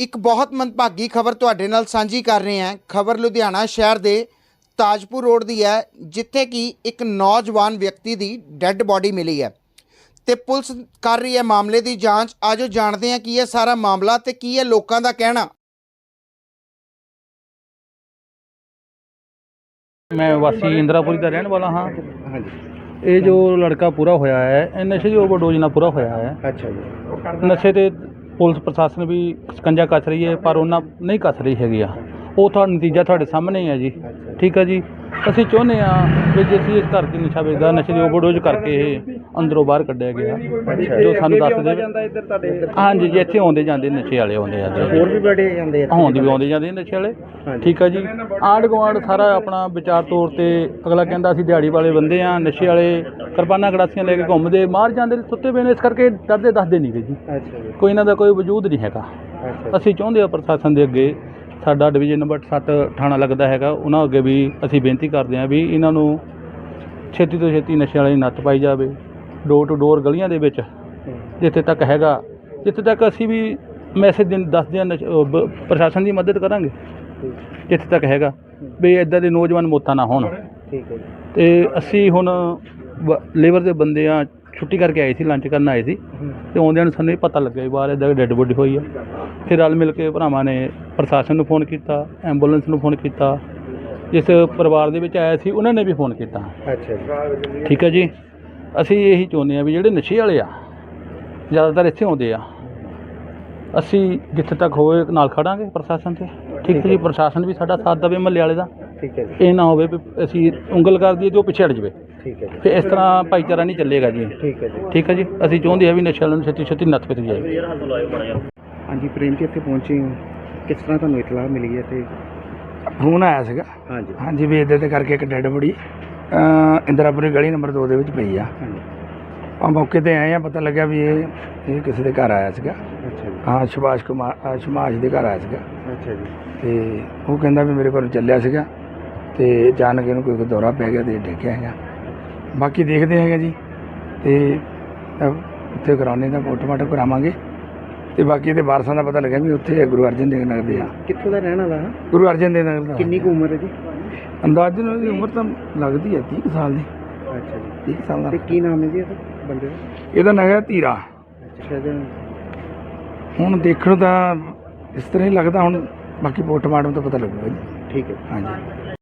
ਇੱਕ ਬਹੁਤ ਮੰਦਭਾਗੀ ਖਬਰ ਤੁਹਾਡੇ ਨਾਲ ਸਾਂਝੀ ਕਰ ਰਹੇ ਹਾਂ। ਖਬਰ ਲੁਧਿਆਣਾ ਸ਼ਹਿਰ ਦੇ ਤਾਜਪੁਰ ਰੋਡ ਦੀ ਹੈ ਜਿੱਥੇ ਕਿ ਇੱਕ ਨੌਜਵਾਨ ਵਿਅਕਤੀ ਦੀ ਡੈੱਡ ਬਾਡੀ ਮਿਲੀ ਹੈ। ਤੇ ਪੁਲਿਸ ਕਰ ਰਹੀ ਹੈ ਮਾਮਲੇ ਦੀ ਜਾਂਚ। ਆਜੋ ਜਾਣਦੇ ਹਾਂ ਕੀ ਹੈ ਸਾਰਾ ਮਾਮਲਾ ਤੇ ਕੀ ਹੈ ਲੋਕਾਂ ਦਾ ਕਹਿਣਾ। ਮੈਂ ਵਾਸੀ ਇੰਦਰਾਪੁਰੀ ਦਾ ਰਹਿਣ ਵਾਲਾ ਹਾਂ। ਹਾਂਜੀ। ਇਹ ਜੋ ਲੜਕਾ ਪੂਰਾ ਹੋਇਆ ਹੈ ਇਹ ਨਸ਼ੇ ਦੀ ਓਵਰਡੋਜ਼ ਨਾਲ ਪੂਰਾ ਹੋਇਆ ਹੈ। ਅੱਛਾ ਜੀ। ਨਸ਼ੇ ਤੇ ਪੁਲਿਸ ਪ੍ਰਸ਼ਾਸਨ ਵੀ ਸਕੰਜਾ ਕੱਸ ਰਹੀ ਹੈ, ਪਰ ਉਹਨਾਂ ਨਹੀਂ ਕੱਸ ਰਹੀ ਹੈਗੀ ਆ। ਉਹ ਤੁਹਾਡਾ ਨਤੀਜਾ ਤੁਹਾਡੇ ਸਾਹਮਣੇ ਹੀ ਹੈ ਜੀ। ਠੀਕ ਹੈ ਜੀ? ਅਸੀਂ ਚਾਹੁੰਦੇ ਆ ਵੀ ਜੇ ਅਸੀਂ ਇਸ ਘਰ 'ਚ ਨਸ਼ਾ ਵੇਚਦਾ, ਨਸ਼ੇ ਦੀ ਓਵਰਡੋਜ਼ ਕਰਕੇ ਇਹ ਅੰਦਰੋਂ ਬਾਹਰ ਕੱਢਿਆ ਗਿਆ। ਜੋ ਸਾਨੂੰ ਦੱਸ ਦੇ ਇੱਧਰ ਤੁਹਾਡੇ ਹਾਂਜੀ ਜੀ ਇੱਥੇ ਆਉਂਦੇ ਜਾਂਦੇ ਨਸ਼ੇ ਵਾਲੇ ਆਉਂਦੇ ਆ। ਜੀ ਹੋਰ ਵੀ ਬੜੇ ਜਾਂਦੇ ਆ ਹੁਣ ਵੀ ਆਉਂਦੇ ਜਾਂਦੇ ਨਸ਼ੇ ਵਾਲੇ। ਠੀਕ ਆ ਜੀ। ਆਂਢ ਗੁਆਂਢ ਸਾਰਾ ਆਪਣਾ ਵਿਚਾਰ ਤੌਰ ਤੇ ਅਗਲਾ ਕਹਿੰਦਾ ਅਸੀਂ ਦਿਹਾੜੀ ਵਾਲੇ ਬੰਦੇ ਆ ਨਸ਼ੇ ਵਾਲੇ ਕਿਰਪਾਨਾਂ ਗੜਾਸੀਆਂ ਲੈ ਕੇ ਘੁੰਮਦੇ ਮਾਰ ਜਾਂਦੇ ਨੇ, ਸੁੱਤੇ ਪਏ ਨੇ ਇਸ ਕਰਕੇ ਡਰਦੇ ਦੱਸਦੇ ਨਹੀਂ ਜੀ। ਅੱਛਾ ਜੀ। ਕੋਈ ਇਹਨਾਂ ਦਾ ਕੋਈ ਵਜੂਦ ਨਹੀਂ ਹੈਗਾ। ਅੱਛਾ ਅਸੀਂ ਚਾਹੁੰਦੇ ਆ ਪ੍ਰਸ਼ਾਸਨ ਦੇ ਅੱਗੇ ਸਾਡਾ ਡਿਵੀਜ਼ਨ ਨੰਬਰ 7 ਥਾਣਾ ਲੱਗਦਾ ਹੈਗਾ ਉਹਨਾਂ ਅੱਗੇ ਵੀ ਅਸੀਂ ਬੇਨਤੀ ਕਰਦੇ ਹਾਂ ਵੀ ਇਹਨਾਂ ਨੂੰ ਛੇਤੀ ਤੋਂ ਛੇਤੀ ਨਸ਼ੇ ਵਾਲੇ ਨੱਥ ਪਾਈ ਜਾਵੇ। ਡੋਰ ਟੂ ਡੋਰ ਗਲੀਆਂ ਦੇ ਵਿੱਚ ਜਿੱਥੇ ਤੱਕ ਹੈਗਾ ਜਿੱਥੇ ਤੱਕ ਅਸੀਂ ਵੀ ਮੈਸੇਜ ਦਿਨ ਦੱਸਦੇ ਹਾਂ ਨਸ਼- ਅਹ ਬ- ਪ੍ਰਸ਼ਾਸਨ ਦੀ ਮਦਦ ਕਰਾਂਗੇ ਜਿੱਥੇ ਤੱਕ ਹੈਗਾ ਵੀ ਇਦਾਂ ਦੇ ਨੌਜਵਾਨ ਮੌਤਾਂ ਨਾ ਹੋਣ। ਠੀਕ ਹੈ ਜੀ। ਤੇ ਅਸੀਂ ਹੁਣ ਲੇਬਰ ਦੇ ਬੰਦੇ ਆ ਛੁੱਟੀ ਕਰਕੇ ਆਏ ਸੀ ਲੰਚ ਕਰਨ ਆਏ ਸੀ ਤੇ ਆਉਂਦਿਆਂ ਨੂੰ ਸਾਨੂੰ ਇਹ ਪਤਾ ਲੱਗਿਆ ਵੀ ਬਾਹਰ ਇਦਾਂ ਡੈੱਡ ਬੋਡੀ ਹੋਈ ਆ। ਫਿਰ ਰਲ ਮਿਲ ਕੇ ਭਰਾਵਾਂ ਨੇ ਪ੍ਰਸ਼ਾਸਨ ਨੂੰ ਫੋਨ ਕੀਤਾ ਐਂਬੂਲੈਂਸ ਨੂੰ ਫੋਨ ਕੀਤਾ। ਜਿਸ ਪਰਿਵਾਰ ਦੇ ਵਿੱਚ ਆਇਆ ਸੀ ਉਹਨਾਂ ਨੇ ਵੀ ਫੋਨ ਕੀਤਾ। ਅੱਛਾ ਜੀ। ਠੀਕ ਹੈ ਜੀ? ਅਸੀਂ ਇਹੀ ਚਾਹੁੰਦੇ ਆ ਵੀ ਜਿਹੜੇ ਨਸ਼ੇ ਵਾਲੇ ਆ ਜ਼ਿਆਦਾਤਰ ਇੱਥੇ ਆਉਂਦੇ ਆ। ਅਸੀਂ ਜਿੱਥੇ ਤੱਕ ਹੋਵੇ ਨਾਲ ਖੜਾਂਗੇ ਪ੍ਰਸ਼ਾਸਨ ਤੇ। ਠੀਕ ਹੈ ਜੀ ਪ੍ਰਸ਼ਾਸਨ ਵੀ ਸਾਡਾ ਸਾਥ ਦੇਵੇ ਮਹੱਲੇ ਵਾਲੇ ਦਾ। ਠੀਕ ਹੈ ਜੀ। ਇਹ ਨਾ ਹੋਵੇ ਵੀ ਅਸੀਂ ਉਂਗਲ ਕਰ ਦਈਏ ਤੇ ਉਹ ਪਿੱਛੇ ਹਟ ਜਾਵੇ। ਠੀਕ ਹੈ ਜੀ। ਫਿਰ ਇਸ ਤਰ੍ਹਾਂ ਭਾਈਚਾਰਾ ਨਹੀਂ ਚੱਲੇਗਾ ਜੀ। ਠੀਕ ਹੈ ਜੀ। ਠੀਕ ਹੈ ਜੀ ਅਸੀਂ ਚਾਹੁੰਦੇ ਆ ਵੀ ਨਸ਼ੇ ਵਾਲਿਆਂ ਨੂੰ ਛੇਤੀ ਛੇਤੀ ਨੱਥ ਪਿੱਤ ਜਾਏ। ਹਾਂਜੀ ਪ੍ਰੇਮ ਜੀ ਇੱਥੇ ਪਹੁੰਚੇ ਹੋ। ਕਿਸ ਤਰ੍ਹਾਂ ਤੁਹਾਨੂੰ ਇਤਲਾਹ ਮਿਲੀ ਹੈ ਤੇ ਫੋਨ ਆਇਆ ਸੀਗਾ। ਹਾਂਜੀ। ਹਾਂਜੀ ਵੀ ਇੱਦਾਂ ਤੇ ਕਰਕੇ ਇੱਕ ਡੈੱਡ ਬੋਡੀ। ਇੰਦਰਾਪੁਰੀ ਗਲੀ ਨੰਬਰ 2 ਦੇ ਵਿੱਚ ਪਈ ਆ। ਆਪਾਂ ਮੌਕੇ ਤੇ ਆਏ ਆ ਪਤਾ ਲੱਗਿਆ ਵੀ ਇਹ ਇਹ ਕਿਸੇ ਦੇ ਘਰ ਆਇਆ ਸੀਗਾ। ਅੱਛਾ ਜੀ। ਹਾਂ ਸੁਭਾਸ਼ ਕੁਮਾਰ ਸੁਭਾਸ਼ ਦੇ ਘਰ ਆਇਆ ਸੀਗਾ। ਅੱਛਾ ਜੀ। ਤੇ ਉਹ ਕਹਿੰਦਾ ਵੀ ਮੇਰੇ ਕੋਲ ਚੱਲਿਆ ਸੀਗਾ ਤੇ ਅਚਾਨਕ ਇਹਨੂੰ ਕੋਈ ਦੌਰਾ ਪੈ ਗਿਆ ਤੇ ਗਿਆ ਹੈਗਾ। ਬਾਕੀ ਦੇਖਦੇ ਹੈਗੇ ਜੀ ਤੇ ਉੱਥੇ ਕਰਾਉਣੇ ਦਾ ਪੋਸਟਮਾਰਟਮ ਕਰਾਵਾਂਗੇ। ਤੇ ਬਾਕੀ ਇਹਦੇ ਵਾਰਸਾਂ ਦਾ ਪਤਾ ਲੱਗਿਆ ਵੀ ਉੱਥੇ ਗੁਰੂ ਅਰਜਨ ਦੇਵ ਨਗਰ ਦੇ ਆ। ਕਿੱਥੋਂ ਦਾ ਰਹਿਣ ਵਾਲਾ? ਹੈ? ਗੁਰੂ ਅਰਜਨ ਦੇਵ ਨਗਰ ਦਾ। ਕਿੰਨੀ ਕੁ ਉਮਰ ਹੈ ਜੀ? ਅੰਦਾਜ਼ਨ ਉਹਦੀ ਉਮਰ ਤਾਂ ਲੱਗਦੀ ਹੈ 30 ਕੁ ਸਾਲ ਦੀ। ਅੱਛਾ ਜੀ। 30 ਸਾਲ ਦਾ। ਤੇ ਕੀ ਨਾਮ ਹੈ ਜੀ ਇਹਦਾ ਬੰਦੇ ਦਾ? ਇਹਦਾ ਨਾਂ ਧੀਰਾ। ਅੱਛਾ ਜੀ। ਹੁਣ ਦੇਖਣ ਤਾਂ ਇਸ ਤਰ੍ਹਾਂ ਹੀ ਲੱਗਦਾ ਹੁਣ ਬਾਕੀ ਪੋਸਟਮਾਰਟਮ ਤੋਂ ਪਤਾ ਲੱਗੂਗਾ ਜੀ। ਠੀਕ ਹੈ। ਹਾਂਜੀ।